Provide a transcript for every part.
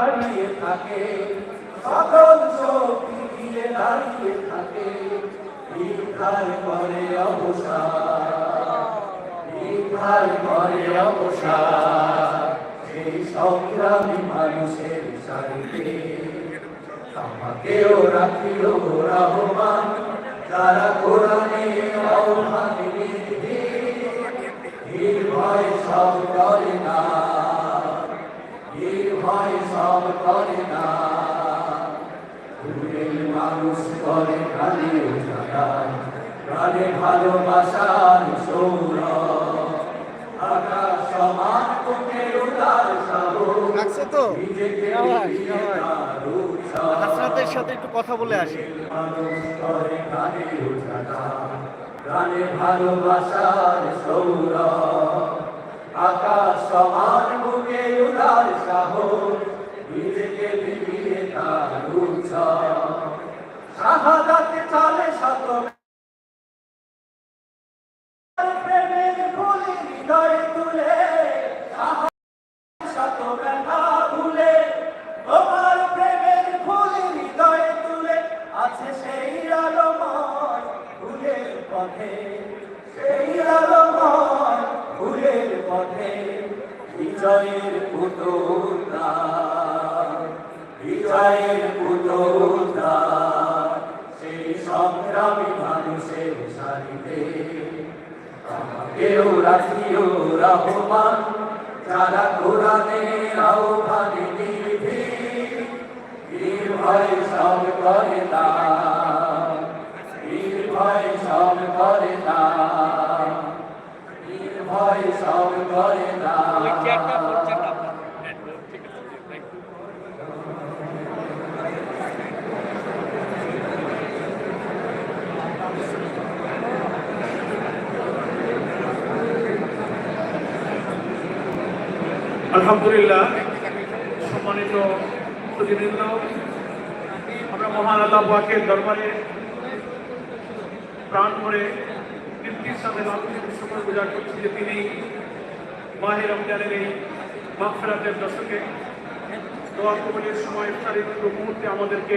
দাঁড়িয়ে থাকে সকল শক্তি ঘিরে দাঁড়িয়ে থাকে ভিক্ষার করে অবসান ভিক্ষার করে অবসান সেই সংগ্রামী মানুষের সারিতে। আমাকেও রাখিল রহমান, যারা কোরআনে আহ্বান নির্ভয় সব করে না। সব করে না। ভুলের মানুষ করে উজাড়ায় প্রাণে ভালোবাসার সৌর আকাশ সমান তোকে উদার তো। হাসনাতের সাথে একটু কথা বলে আসি। প্রাণে ভালোবাসার সৌর আকাশ সমান বুকে উদার সাহস নিজেকে শাহাদাতে চলে শত তুলে ভুলে প্রেমের হৃদয়ে তুলে, আছে সেই পথে। সেই আলোময় ফুলের পথে বিজয়ের পুতুলতা বিজয়ের পুতুলতা সেই সংগ্রামী মানুষের সারিতে আমাকেও রাখিও রহমান, যারা কোরআনে আহ্বানে নির্ভী নির্ভয় সব করে না নির্ভয় সব করে না নির্ভয় সব করে না আলহামদুলিল্লাহ, সম্মানিত প্রতিবৃন্দ আমরা মহান আল্লাহ পাকের দরবারে প্রাণ করে তৃপ্তির সাথে রাজনীতির সময় গুজার করছি যে তিনি মাহে রমজানের এই মাগফিরাতের দশকে দোয়া কবলের সময় ইফতারের পুরো মুহূর্তে আমাদেরকে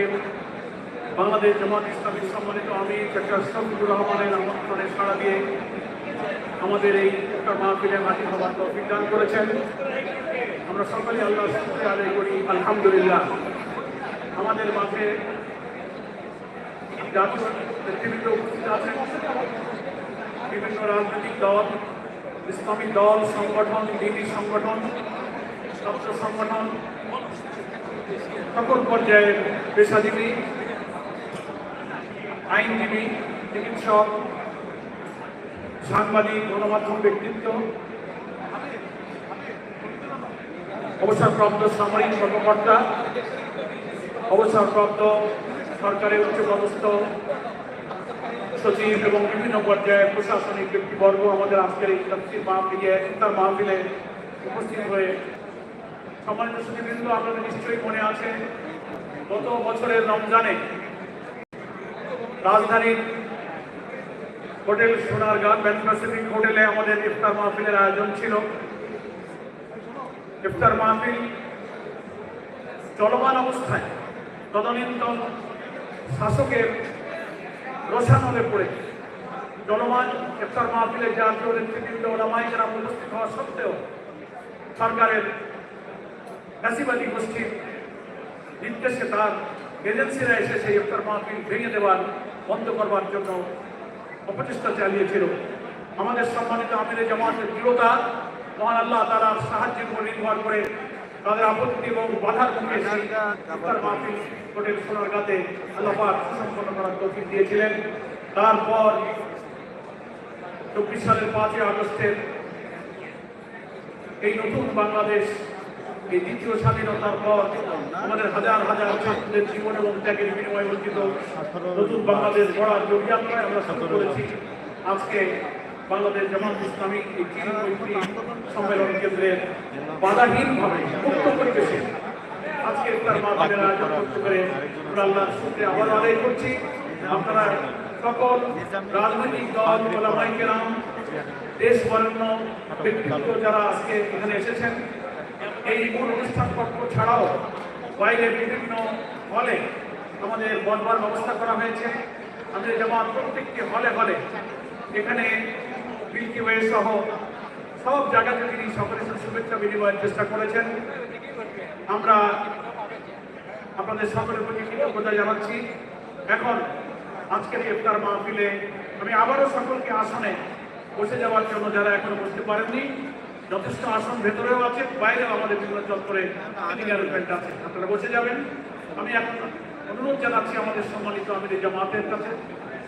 বাংলাদেশ জামাত ইসলামী সম্মানিত আমি ডক্টর শফিকুর রহমানের আমন্ত্রণে সাড়া দিয়ে আমাদের এই একটা মাহফিলে মাটি হবার তৌফিক দান করেছেন। আমরা সকলে আল্লাহ শুক্রিয়া আদায় করি, আলহামদুলিল্লাহ। আমাদের মাঝে জাতীয় উপস্থিত আছেন। বিভিন্ন রাজনৈতিক দল ইসলামিক দল, সংগঠন, দিনী সংগঠন, ছাত্র সংগঠন, সকল পর্যায়ের পেশাজীবী, আইনজীবী, চিকিৎসক সাংবাদিক, গণমাধ্যম ব্যক্তিত্ব। অবসরপ্রাপ্ত সামরিক কর্মকর্তা, অবসরপ্রাপ্ত সরকারের উচ্চপদস্থ সচিব এবং বিভিন্ন পর্যায়ের প্রশাসনিক ব্যক্তিবর্গ আমাদের আজকের এই তফসিল মাহফিলে, ইফতার মাহফিলে উপস্থিত হয়ে সম্মানিত সুদীবৃন্দ আপনাদের নিশ্চয়ই মনে আছে, গত বছরের রমজানে রাজধানীর হোটেল সোনারগাঁ প্যাসিফিক হোটেলে আমাদের ইফতার মাহফিলের আয়োজন ছিল। ইফতার মাহফিল চলমান অবস্থায় তদনীন্তন শাসকের রসানলে পড়ে। চলমান ইফতার মাহফিলে জাতীয় নেতৃবৃন্দ ওলামাই যারা উপস্থিত হওয়া সত্ত্বেও সরকারের ফ্যাসিবাদী গোষ্ঠীর নির্দেশে তার এজেন্সিরা এসে সেই ইফতার মাহফিল ভেঙে দেওয়ার, বন্ধ করবার জন্য অপচেষ্টা চালিয়েছিল। আমাদের সম্মানিত আমিরে জামাতের দৃঢ়তা, মহান আল্লাহ তারা সাহায্যের উপর নির্ভর করে তাদের আপত্তি এবং বাধার মুখে হোটেল সোনারগাঁতে আল্লাহ পাক সুসম্পন্ন করার তৌফিক দিয়েছিলেন। তারপর চব্বিশ সালের পাঁচই আগস্টের এই নতুন বাংলাদেশ এই দ্বিতীয় স্বাধীনতার পর আমাদের হাজার হাজার ছাত্রদের জীবন এবং ত্যাগের বিনিময়ে অর্জিত নতুন বাংলাদেশ গড়ার যোগযাত্রায় আমরা শুরু করেছি। আজকে বাংলাদেশ জামাত ইসলামী এই তিন মৈত্রী সম্মেলন কেন্দ্রের বাধাহীনভাবে মুক্ত পরিবেশে আজকে তার মাধ্যমের আয়োজন করতে পেরে আমরা আল্লাহর আবার আদায় করছি। আপনারা সকল রাজনৈতিক দল ওলামাই কেরাম দেশ বরেণ্য ব্যক্তিত্ব যারা আজকে এখানে এসেছেন এই মূল অনুষ্ঠান পক্ষ ছাড়াও বাইরে বিভিন্ন হলে আমাদের বসবার ব্যবস্থা করা হয়েছে। আমাদের জামাত প্রত্যেকটি হলে হলে এখানে বিলকি ওয়ে সহ সব জায়গাতে তিনি সকলের সাথে শুভেচ্ছা বিনিময়ের চেষ্টা করেছেন। আমরা আপনাদের সকলের প্রতি কৃতজ্ঞতা জানাচ্ছি। এখন আজকের ইফতার মাহফিলে আমি আবারও সকলকে আসনে বসে যাওয়ার জন্য যারা এখনও বসতে পারেননি যথেষ্ট আসন ভেতরেও আছে, বাইরেও আমাদের বিভিন্ন চত্বরে আছে। আপনারা বসে যাবেন। আমি এখন অনুরোধ জানাচ্ছি আমাদের সম্মানিত আমির জামাতের কাছে।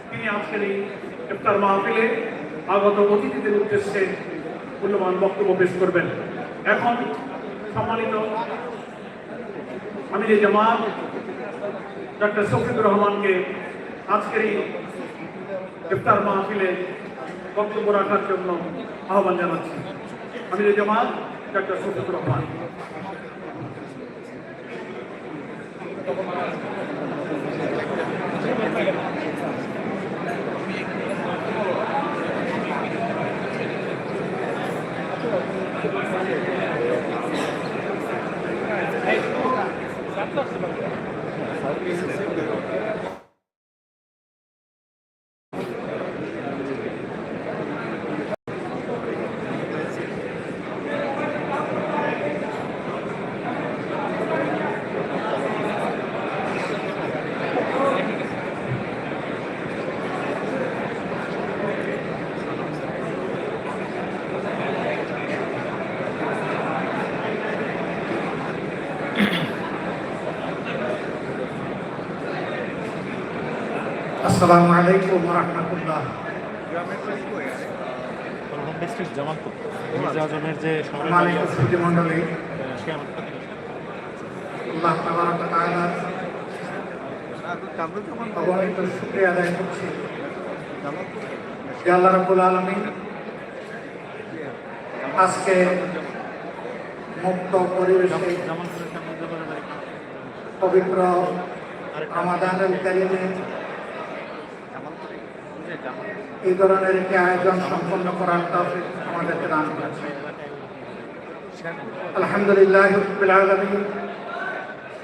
তিনি আজকের এই ইফতার মাহফিলে আগত অতিথিদের উদ্দেশ্যে মূল্যবান বক্তব্য পেশ করবেন। এখন সম্মানিত আমি যে জামাত ডক্টর শফিকুর রহমানকে আজকের এই ইফতার মাহফিলে বক্তব্য রাখার জন্য আহ্বান জানাচ্ছি। আমি জামাত ডক্টর শফিকুর রহমান আসসালামু আলাইকুম রহমতুল্লাহ হোম ডিস্ট্রিক্ট জামালপুর মির্জা আজমের যে সমাবেশ সম্মানিত আছে, সুধী মণ্ডলী আহ, সে আমার প্রতিনিধি। আল্লাহ তাবারক ওয়া তাআলার অগণিত শুকরিয়া আদায় করছি যে আল্লাহ রাব্বুল আলামিন আজকে মুক্ত পরিবেশে। পবিত্র কারিমে এই ধরনের একটি আয়োজন সম্পন্ন করার তৌফিক আমাদেরকে দান করেছে আলহামদুলিল্লাহ রব্বিল আলামিন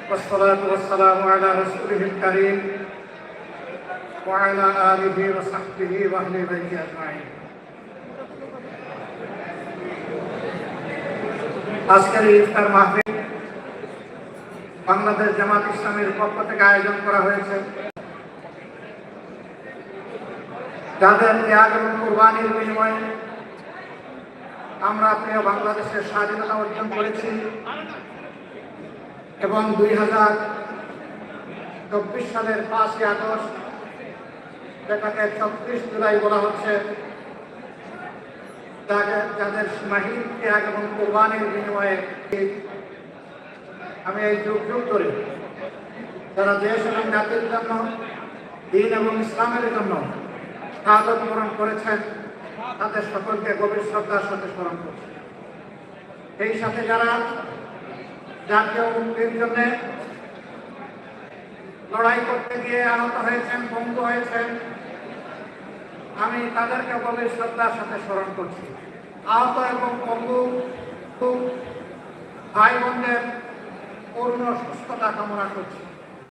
والصلاة والسلام على رسوله الكريم وعلى آله وصحبه وأهل بيته أجمعين আজকের এই ইফতার মাহফিল বাংলাদেশ জামাত ইসলামের পক্ষ থেকে আয়োজন করা হয়েছে যাদের ত্যাগ এবং কোরবানির বিনিময়ে আমরা প্রিয় বাংলাদেশের স্বাধীনতা অর্জন করেছি এবং দুই হাজার চব্বিশ সালের পাঁচই আগস্ট, যেটাকে চব্বিশ জুলাই বলা হচ্ছে যাদের সীমাহীন ত্যাগ এবং কোরবানির বিনিময়ে আমি এই যুগ যুগ ধরে তারা দেশ এবং জাতির জন্য, দিন এবং ইসলামের জন্য শাহাদত বরণ করেছেন তাদের সকলকে গভীর শ্রদ্ধার সাথে স্মরণ করছি। এই সাথে যারা জাতীয় মুক্তির জন্য লড়াই করতে গিয়ে আহত হয়েছেন, বন্ধু হয়েছেন, আমি তাদেরকে গভীর শ্রদ্ধার সাথে স্মরণ করছি। আহত এবং বন্ধু ভাই বোনদের পূর্ণ সুস্থতা কামনা করছি।